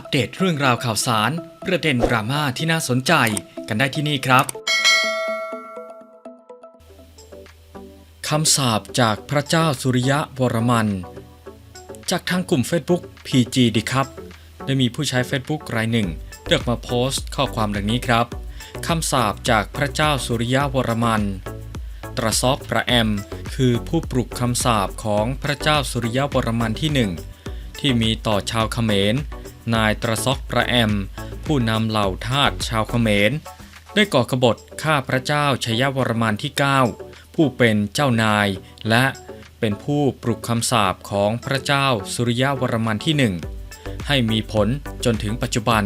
อัปเดตเรื่องราวข่าวสาร ประเด็นดราม่าที่น่าสนใจกันได้ที่นี่ครับคำสาปจากพระเจ้าสุริยะวรมัน จากทางกลุ่ม Facebook PG ดีครับ ได้มีผู้ใช้ Facebook รายหนึ่งเลือกมาโพสต์ข้อความดังนี้ครับคำสาปจากพระเจ้าสุริยะวรมัน ตรซอกประแอม คือผู้ปลุกคำสาปของพระเจ้าสุริยะวรมันที่หนึ่งที่มีต่อชาวเขมร นายตรซอกประแอม ผู้นำเหล่าทาสชาวเขมร ได้ก่อกบฏฆ่าพระเจ้าชยวรมันที่ 9 ผู้เป็นเจ้านาย และเป็นผู้ปลุกคำสาปของพระเจ้าสุริยวรมันที่หนึ่งให้มีผลจนถึงปัจจุบัน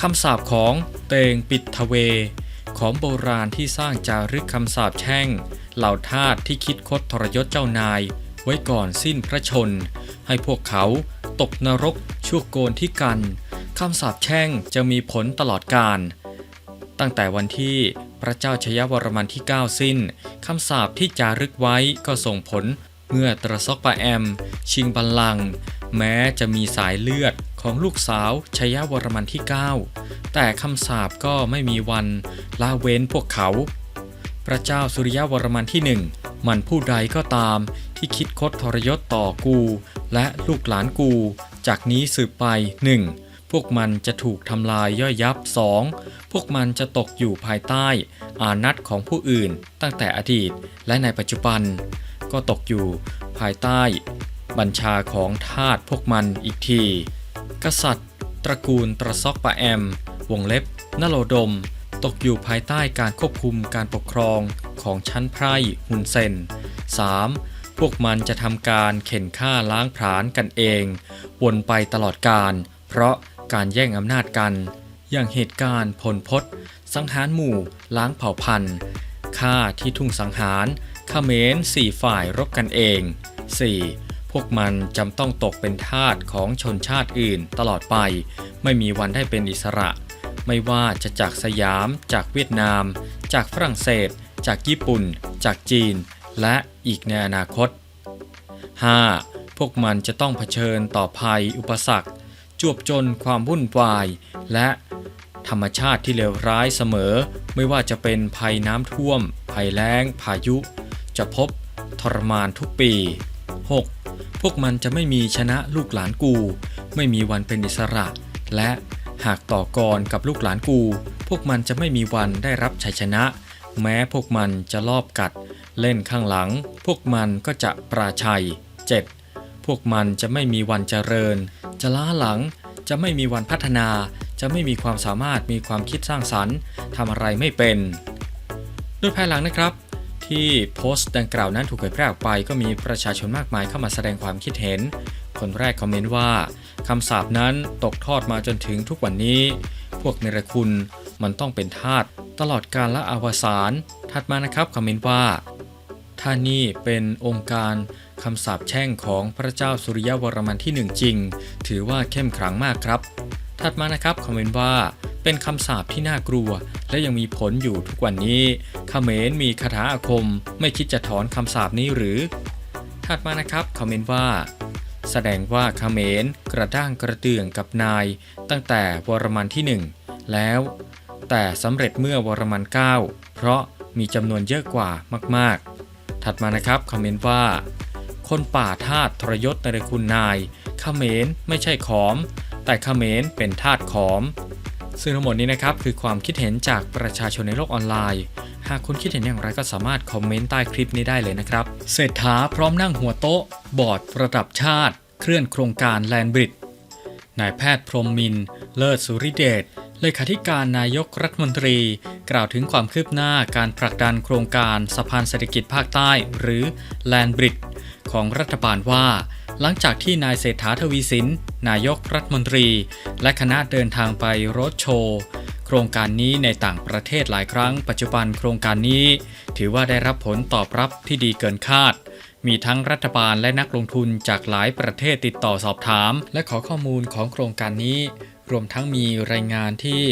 คำสาปของเตงปิดทเว ของโบราณที่สร้างจารึกคำสาปแช่ง เหล่าทาสที่คิดคดทรยศเจ้านาย ไว้ก่อนสิ้นพระชน ให้พวกเขา ตกนรกชั่วโกนที่กันคำสาปแช่งจะมีผลตลอดกาลตั้งแต่วันที่พระเจ้าชยวรมันที่ 9 สิ้นคำสาปที่จารึกไว้ก็ส่งผลเมื่อตรซอกปาแอม ชิงบัลลังก์แม้จะมีสายเลือดของลูกสาวชยวรมันที่ 9 แต่คำสาปก็ไม่มีวันละเว้นพวกเขา พระเจ้าสุริยวรมันที่หนึ่งมันผู้ใดก็ตาม ที่คิดคดทรยศต่อกู และลูกหลานกู จากนี้สืบไป 1. พวกมันจะถูกทำลายย่อยยับ 2. พวกมันจะตกอยู่ภายใต้ อานัตของผู้อื่นตั้งแต่อดีตและในปัจจุบัน ก็ตกอยู่ภายใต้ บัญชาของทาสพวกมันอีกที กษัตริย์ ตระกูลตระซอกปะแอม วงเล็บนโลดม ตกอยู่ภายใต้การควบคุมการปกครองของชั้นไพร่ฮุนเซน 3. พวกมันจะทำการเข็นฆ่าล้างผลาญกันเอง วนไปตลอดการ เพราะการแย่งอำนาจกัน อย่างเหตุการณ์พลพศสังหารหมู่ ล้างเผ่าพันธุ์ฆ่าที่ทุ่งสังหารเขมรสี่ฝ่ายรบกันเอง 4. พวกมันจำต้องตกเป็นทาสของชนชาติอื่นตลอดไป ไม่มีวันได้เป็นอิสระ ไม่ว่าจะจากสยาม จากเวียดนาม จากฝรั่งเศส จากญี่ปุ่น จากจีน และอีกในอนาคต 5. พวกมันจะต้องเผชิญต่อภัยอุปสรรค จวบจนความวุ่นวาย และธรรมชาติที่เลวร้ายเสมอ ไม่ว่าจะเป็นภัยน้ำท่วม ภัยแล้ง พายุ จะพบทรมานทุกปี 6. พวกมันจะไม่มีชนะลูกหลานกู ไม่มีวันเป็นอิสระ และหากต่อกรกับลูกหลานกู พวกมันจะไม่มีวันได้รับชัยชนะ แม้พวกมันจะลอบกัด เล่นข้างหลัง พวกมันก็จะปราชัย 7. พวกมันจะไม่มีวันเจริญ จะล้าหลัง จะไม่มีวันพัฒนา จะไม่มีความสามารถมีความคิดสร้างสรรค์ทำอะไรไม่เป็น โดยภายหลังนะครับ ที่โพสต์ดังกล่าวนั้นถูกเผยแพร่ออกไป ก็มีประชาชนมากมายเข้ามาแสดงความคิดเห็น คนแรกคอมเมนต์ว่าคำสาปนั้นตกทอดมาจนถึงทุกวันนี้ พวกเนรคุณมันต้องเป็นทาสตลอดกาลและอวสานถัดมานะครับคอมเมนต์ว่า ถ้านี่เป็นองค์การคำสาปแช่งของพระเจ้าสุริยวรมันที่หนึ่งจริง ถือว่าเข้มขลังมากครับ ถัดมานะครับคอมเมนต์ว่าเป็นคำสาปที่น่ากลัว และยังมีผลอยู่ทุกวันนี้ขเขมรมีคาถาอาคม ไม่คิดจะถอนคำสาปนี้หรือ ถัดมานะครับคอมเมนต์ว่า แสดงว่าขเขมรกระด้างกระเดื่องกับนาย ตั้งแต่วรมันที่หนึ่งแล้ว แต่สำเร็จเมื่อวรมัน 9 เพราะมีจำนวนเยอะกว่ามากๆ ถัดมานะครับคอมเมนต์ว่า คนป่าทาสทรยศในคุณนายเขมรไม่ใช่ขอม แต่เขมรเป็นทาสขอม ซึ่งทั้งหมดนี้นะครับคือความคิดเห็นจากประชาชนในโลกออนไลน์ หากคุณคิดเห็นอย่างไรก็สามารถคอมเมนต์ใต้คลิปนี้ได้เลยนะครับ เศรษฐาพร้อมนั่งหัวโต๊ะ บอร์ดระดับชาติ เคลื่อนโครงการแลนบริดนายแพทย์พรมมิน เลิศสุริเดช เลขาธิการนายกรัฐมนตรี กล่าวถึงความคืบหน้าการผลักดันโครงการสะพานเศรษฐกิจภาคใต้หรือแลนบริดของรัฐบาลว่า หลังจากที่นายเศรษฐาทวีสิน นายกรัฐมนตรี และคณะเดินทางไปรถโชว์ โครงการนี้ในต่างประเทศหลายครั้ง ปัจจุบันโครงการนี้ ถือว่าได้รับผลตอบรับที่ดีเกินคาดมีทั้งรัฐบาลและนักลงทุนจากหลายประเทศติดต่อสอบถาม และขอข้อมูลของโครงการนี้ รวมทั้งมีรายงานที่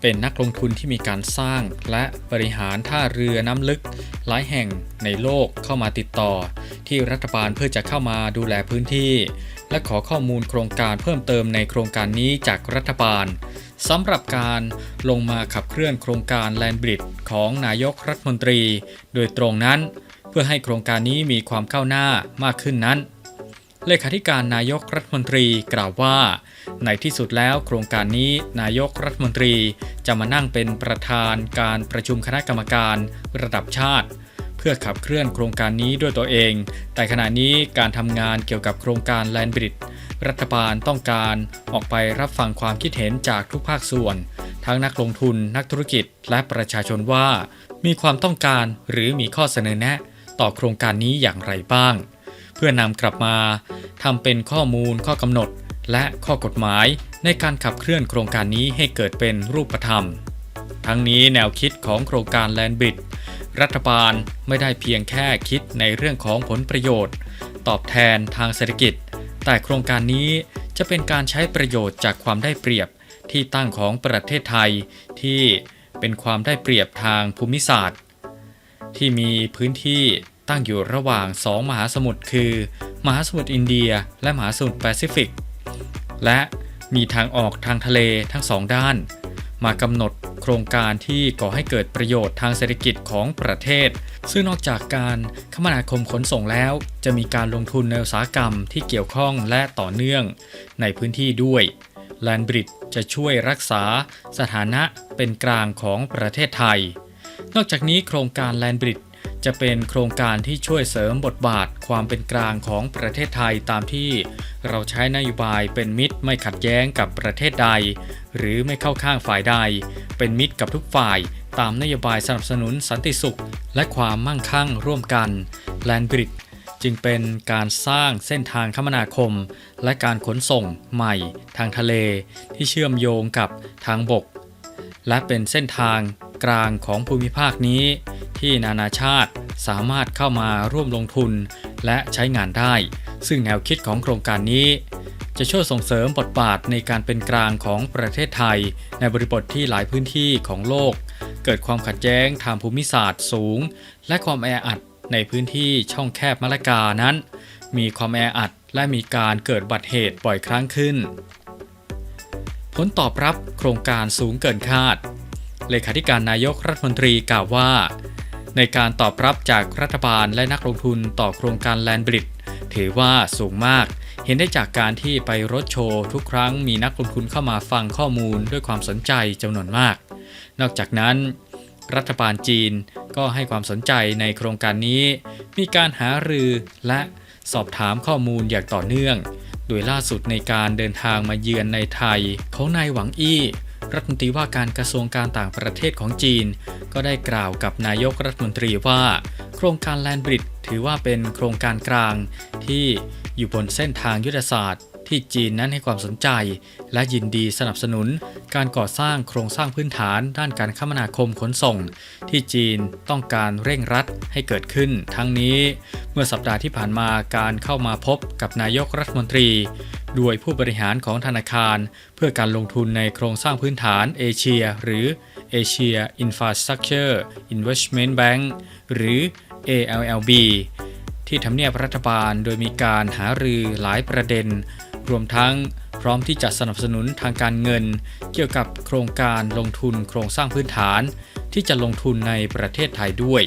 เป็นนักลงทุนที่มีการสร้างและบริหารท่าเรือน้ำลึก หลายแห่งในโลกเข้ามาติดต่อ ที่รัฐบาลเพื่อจะเข้ามาดูแลพื้นที่ และขอข้อมูลโครงการเพิ่มเติมในโครงการนี้จากรัฐบาลสำหรับการลงมาขับเคลื่อนโครงการแลนบริดของนายกรัฐมนตรี โดยตรงนั้น เพื่อให้โครงการนี้มีความก้าวหน้ามากขึ้นนั้น เลขาธิการนายกรัฐมนตรีกล่าวว่า ในที่สุดแล้วโครงการนี้นายกรัฐมนตรีจะมานั่งเป็นประธานการประชุมคณะกรรมการระดับชาติ เพื่อขับเคลื่อนโครงการนี้ด้วยตัวเอง แต่ขณะนี้การทำงานเกี่ยวกับโครงการแลนบริดรัฐบาลต้องการออกไปรับฟังความคิดเห็นจากทุกภาคส่วน ทั้งนักลงทุนนักธุรกิจและประชาชนว่า มีความต้องการหรือมีข้อเสนอแนะ ต่อโครงการนี้อย่างไรบ้าง เพื่อนำกลับมาทำเป็นข้อมูลข้อกำหนด และข้อกฎหมายในการขับเคลื่อนโครงการนี้ให้เกิดเป็นรูปธรรม ทั้งนี้แนวคิดของโครงการแลนบิดรัฐบาลไม่ได้เพียงแค่คิดในเรื่องของผลประโยชน์ ตอบแทนทางเศรษฐกิจ แต่โครงการนี้จะเป็นการใช้ประโยชน์จากความได้เปรียบที่ตั้งของประเทศไทยที่เป็นความได้เปรียบทางภูมิศาสตร์ ที่มีพื้นที่ ตั้งอยู่ระหว่างสองมหาสมุทรคือ มหาสมุทรอินเดีย และมหาสมุทรแปซิฟิก และมีทางออกทางทะเลทั้งสองด้าน มากำหนดโครงการที่ก่อให้เกิดประโยชน์ทางเศรษฐกิจของประเทศ ซึ่งนอกจากการคมนาคมขนส่งแล้ว จะมีการลงทุนในอุตสาหกรรมที่เกี่ยวข้องและต่อเนื่องในพื้นที่ด้วยแลนบริดจะช่วยรักษาสถานะเป็นกลางของประเทศไทย นอกจากนี้โครงการแลนบริด จะเป็นโครงการที่ช่วยเสริมบทบาทความเป็นกลางของประเทศไทยตามที่เราใช้นโยบายเป็นมิตรไม่ขัดแย้งกับประเทศใด หรือไม่เข้าข้างฝ่ายใด เป็นมิตรกับทุกฝ่าย ตามนโยบายสนับสนุนสันติสุข และความมั่งคั่งร่วมกันแลนบริดจึงเป็นการสร้างเส้นทางคมนาคม และการขนส่งใหม่ ทางทะเล ที่เชื่อมโยงกับทางบก และเป็นเส้นทางกลางของภูมิภาคนี้ ที่นานาชาติสามารถเข้ามาร่วมลงทุนและใช้งานได้ ซึ่งแนวคิดของโครงการนี้ จะช่วยส่งเสริมบทบาทในการเป็นกลางของประเทศไทย ในบริบทที่หลายพื้นที่ของโลก เกิดความขัดแย้งทางภูมิศาสตร์สูง และความแออัดในพื้นที่ช่องแคบมะละกานั้น มีความแออัดและมีการเกิดบัติเหตุบ่อยครั้งขึ้น ผลตอบรับโครงการสูงเกินคาด เลขาธิการนายกรัฐมนตรีกล่าวว่า ในการตอบรับจากรัฐบาลและนักลงทุนต่อโครงการแลนบริดถือว่าสูงมาก เห็นได้จากการที่ไปรถโชว์ทุกครั้งมีนักลงทุนเข้ามาฟังข้อมูลด้วยความสนใจจำนวนมาก นอกจากนั้น รัฐบาลจีนก็ให้ความสนใจในโครงการนี้ มีการหารือและสอบถามข้อมูลอย่างต่อเนื่อง โดยล่าสุดในการเดินทางมาเยือนในไทยของนายหวังอี้ รัฐมนตรีว่าการกระทรวงการต่างประเทศของจีน ก็ได้กล่าวกับนายกรัฐมนตรีว่า โครงการแลนบริดถือว่าเป็นโครงการกลาง ที่อยู่บนเส้นทางยุทธศาสตร์ ที่จีนนั้นให้ความสนใจ และยินดีสนับสนุน การก่อสร้างโครงสร้างพื้นฐาน ด้านการคมนาคมขนส่ง ที่จีนต้องการเร่งรัดให้เกิดขึ้น ทั้งนี้ เมื่อสัปดาห์ที่ผ่านมาการเข้ามาพบกับนายกรัฐมนตรี ด้วยผู้บริหารของธนาคาร เพื่อการลงทุนในโครงสร้างพื้นฐานเอเชีย หรือ Asia Infrastructure Investment Bank หรือ ALLB ที่ทำเนียบรัฐบาลโดยมีการหารือหลายประเด็น รวมทั้งพร้อมที่จะสนับสนุนทางการเงิน เกี่ยวกับโครงการลงทุนโครงสร้างพื้นฐาน ที่จะลงทุนในประเทศไทยด้วย